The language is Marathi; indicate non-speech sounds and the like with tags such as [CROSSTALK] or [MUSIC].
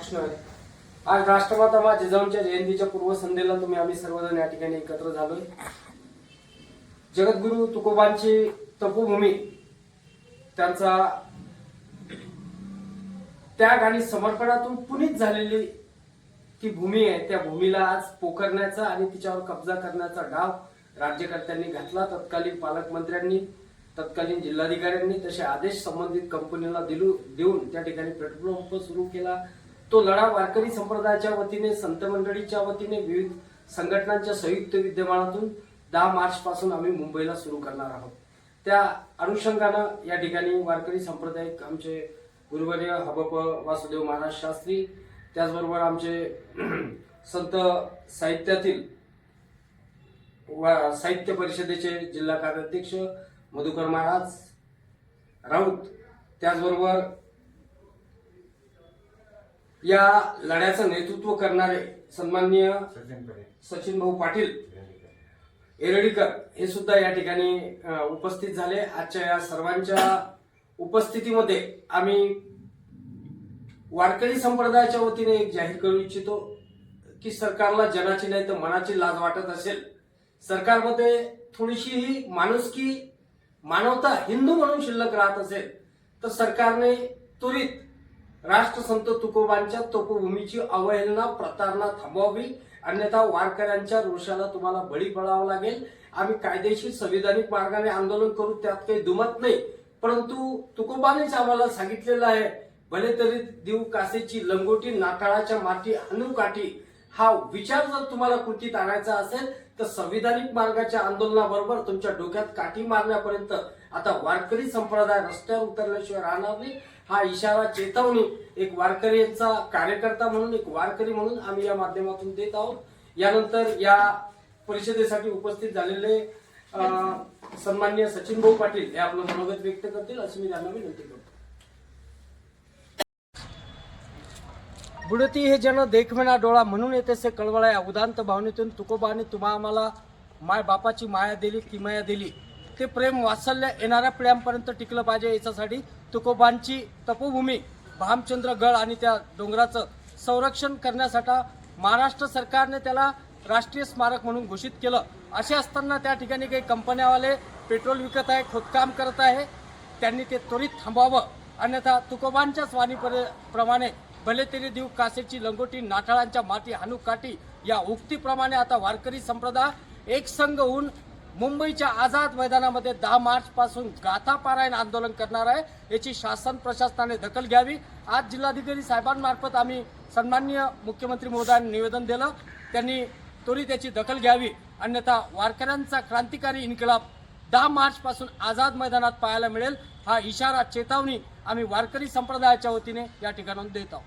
प्रश्न आहे. आज राष्ट्रमाता मा जिजाऊंच्या जयंतीच्या पूर्वसंध्येला तुम्ही आम्ही सर्वजण या ठिकाणी एकत्र झालोय. जगद्गुरु तुकोबांची तपोभूमी त्यांचा त्याग आणि समर्पणातून पुनीत झालेली ती भूमी आहे. त्या भूमीला आज पोखरण्याचा आणि तिच्यावर कब्जा करण्याचा डाव राज्यकर्त्यांनी घातला. तत्कालीन पालकमंत्र्यांनी तत्कालीन जिल्हाधिकाऱ्यांनी तसे आदेश संबंधित कंपनीला दिलू देऊन त्या ठिकाणी पेट्रोल पंप सुरू केला. तो लढा वारकरी संप्रदायाच्या वतीने संत मंडळीच्या वतीने विविध संघटनांच्या संयुक्त विद्यमानातून दहा मार्च पासून आम्ही मुंबईला सुरू करणार आहोत. त्या अनुषंगानं या ठिकाणी वारकरी संप्रदायिक आमचे गुरुवर्य हबप वासुदेव महाराज शास्त्री त्याचबरोबर आमचे [CLEARS THROAT] संत साहित्यातील वा- साहित्य परिषदेचे जिल्हा कार्याध्यक्ष मधुकर महाराज राऊत त्याचबरोबर या लढ्याचं नेतृत्व करणारे सन्माननीय सचिन भाऊ पाटील एरडीकर. हे सुद्धा या ठिकाणी उपस्थित झाले. आजच्या या सर्वांच्या उपस्थितीमध्ये आम्ही वारकरी संप्रदायाच्या वतीने एक जाहीर करू इच्छितो की सरकारला जनाची नाही तर मनाची लाज वाटत असेल. सरकारमध्ये थोडीशी माणुसकी मानवता हिंदू म्हणून शिल्लक राहत असेल तर सरकारने त्वरित राष्ट्रसंत तुकोबांच्या तपोभूमीची अवहेलना प्रतारणा थांबवावी. अन्यथा वारकऱ्यांच्या रोषाला तुम्हाला बळी पडावं लागेल. आम्ही कायदेशीर संविधानिक मार्गाने आंदोलन करू त्यात काही दुमत नाही. परंतु तुकोबानेच आम्हाला सांगितलेलं आहे भले तरी देऊ कासेची लंगोटी नाताळाच्या माती अनुकाठी हा विचार जर तुम्हाला कृतीत आणायचा असेल तर संविधानिक मार्गाच्या आंदोलनाबरोबर तुमच्या डोक्यात काठी मारण्यापर्यंत आता वारकरी संप्रदाय रस्त्यावर उतरल्याशिवाय राहणार नाही. हा इशारा चेतवणी एक वारकरीचा कार्यकर्ता म्हणून एक वारकरी म्हणून आम्ही या माध्यमातून देत आहोत. यानंतर या परिषदेसाठी उपस्थित झालेले सन्मान्य सचिन भाऊ पाटील हे आपलं मनोगत व्यक्त करतील. अशी मी त्यांना विनंती करतो. बुडती हे जन देखमेना डोळा म्हणून येते से कळवळा या उदांत भावनेतून तुकोबाने तुम्हा आम्हाला माय बापाची माया दिली किमाया दिली. ते प्रेम वात्सल्य येणाऱ्या पिढ्यांपर्यंत टिकलं पाहिजे याच्यासाठी तुकोबांची तपोभूमी भामचंद्र गड आणि त्या डोंगराचं संरक्षण करण्यासाठी महाराष्ट्र सरकारने त्याला राष्ट्रीय स्मारक म्हणून घोषित केलं. असे असताना त्या ठिकाणी काही कंपन्यावाले पेट्रोल विकत आहे खोदकाम करत आहे त्यांनी ते त्वरित थांबवावं. अन्यथा तुकोबांच्याच वाणी प्रमाणे भले तरी देऊ कासेची लंगोटी नाठाळांच्या माती हानू काठी या उक्तीप्रमाणे आता वारकरी संप्रदाय एक संघ होऊन मुंबईच्या आझाद मैदानामध्ये दहा मार्च पासून गाथा पारायण आंदोलन करणार आहे. याची शासन प्रशासनाने दखल घ्यावी. आज जिल्हाधिकारी साहेबांमार्फत आम्ही सन्माननीय मुख्यमंत्री मोदयांनी निवेदन दिलं. त्यांनी त्वरित याची दखल घ्यावी. अन्यथा वारकऱ्यांचा क्रांतिकारी इन्कलाब दहा मार्चपासून आझाद मैदानात पाहायला मिळेल. हा इशारा चेतावणी आम्ही वारकरी संप्रदायाच्या वतीने या ठिकाणाहून देत आहोत.